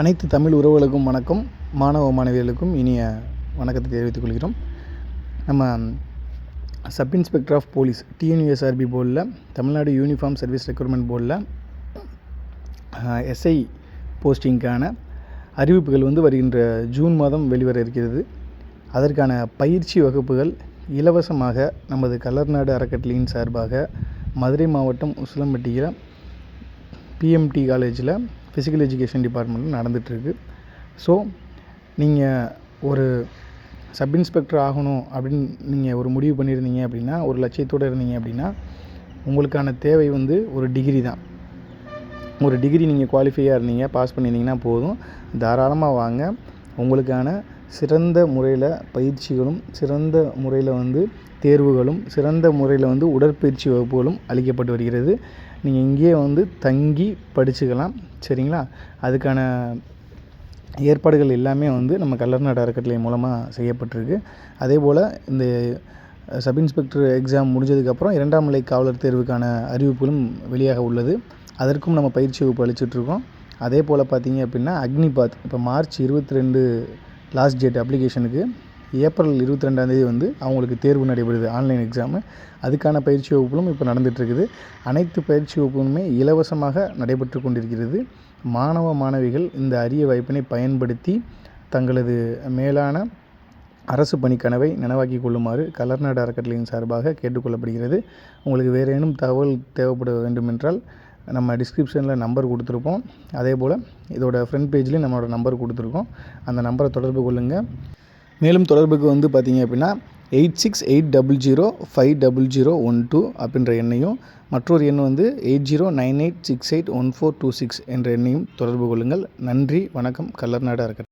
அனைத்து தமிழ் உறவுகளுக்கும் வணக்கம். மாணவ மாணவிகளுக்கும் இனிய வணக்கத்தை தெரிவித்துக் கொள்கிறோம். நம்ம sub inspector of police TNUSRB போர்டில் தமிழ்நாடு யூனிஃபார்ம் சர்வீஸ் ரெக்ரூட்மெண்ட் போர்டில் எஸ்ஐ போஸ்டிங்க்கான அறிவிப்புகள் வந்து வருகின்ற ஜூன் மாதம் வெளிவர இருக்கிறது. அதற்கான பயிற்சி வகுப்புகள் இலவசமாக நமது கலர்நாடு அறக்கட்டளையின் சார்பாக மதுரை மாவட்டம் உசிலம்பட்டியில் பிஎம்டி காலேஜில் ஃபிசிக்கல் எஜுகேஷன் டிபார்ட்மெண்ட்டில் நடந்துகிட்ருக்கு. ஸோ நீங்கள் ஒரு சப் இன்ஸ்பெக்டர் ஆகணும் அப்படின்னு நீங்கள் ஒரு முடிவு பண்ணியிருந்தீங்க அப்படின்னா ஒரு லட்சியத்தோடு இருந்தீங்க அப்படின்னா உங்களுக்கான தேவை வந்து ஒரு டிகிரி தான். ஒரு டிகிரி நீங்கள் குவாலிஃபையாக இருந்தீங்க பாஸ் பண்ணியிருந்தீங்கன்னா போதும். தாராளமாக வாங்க. உங்களுக்கான சிறந்த முறையில் பயிற்சிகளும் சிறந்த முறையில் வந்து தேர்வுகளும் சிறந்த முறையில் வந்து உடற்பயிற்சி வகுப்புகளும் அளிக்கப்பட்டு வருகிறது. நீங்கள் இங்கேயே வந்து தங்கி படிச்சுக்கலாம் சரிங்களா? அதுக்கான ஏற்பாடுகள் எல்லாமே வந்து நம்ம கல்லர்நாடு அறக்கட்டளை மூலமாக செய்யப்பட்டிருக்கு. அதே போல் இந்த சப் இன்ஸ்பெக்டர் எக்ஸாம் முடிஞ்சதுக்கப்புறம் இரண்டாம் நிலை காவலர் தேர்வுக்கான அறிவிப்புகளும் வெளியாக உள்ளது. அதற்கும் நம்ம பயிற்சி வகுப்பு அளிச்சிட்ருக்கோம் அதே போல் பார்த்தீங்க அப்படின்னா அக்னிபாத் இப்போ மார்ச் இருபத்தி ரெண்டு லாஸ்ட் டேட் அப்ளிகேஷனுக்கு ஏப்ரல் இருபத்தி ரெண்டாந்தேதி வந்து அவங்களுக்கு தேர்வு நடைபெறுது ஆன்லைன் எக்ஸாமு அதுக்கான பயிற்சி வகுப்புகளும் இப்போ நடந்துகிட்ருக்குது அனைத்து பயிற்சி வகுப்புகளுமே இலவசமாக நடைபெற்று கொண்டிருக்கிறது. மாணவ மாணவிகள் இந்த அரிய வாய்ப்பினை பயன்படுத்தி தங்களது மேலான அரசு பணி கனவை நனவாக்கி கொள்ளுமாறு கலர்நாடு அறக்கட்டளையின் சார்பாக கேட்டுக்கொள்ளப்படுகிறது உங்களுக்கு வேறு ஏனும் தகவல் தேவைப்பட வேண்டுமென்றால் நம்ம டிஸ்கிரிப்ஷனில் நம்பர் கொடுத்துருப்போம். அதே போல் இதோட ஃப்ரண்ட் பேஜ்லேயும் நம்மளோட நம்பர் கொடுத்துருக்கோம். அந்த நம்பரை தொடர்பு கொள்ளுங்கள் மேலும் தொடர்புக்கு வந்து பார்த்தீங்க அப்படின்னா eight six eight double zero five double zero one two அப்படின்ற எண்ணையும் மற்றொரு எண் வந்து eight zero nine eight six eight one four two six என்ற எண்ணையும் தொடர்பு கொள்ளுங்கள். நன்றி வணக்கம். கல்லர்நாடு அறக்கட்டளை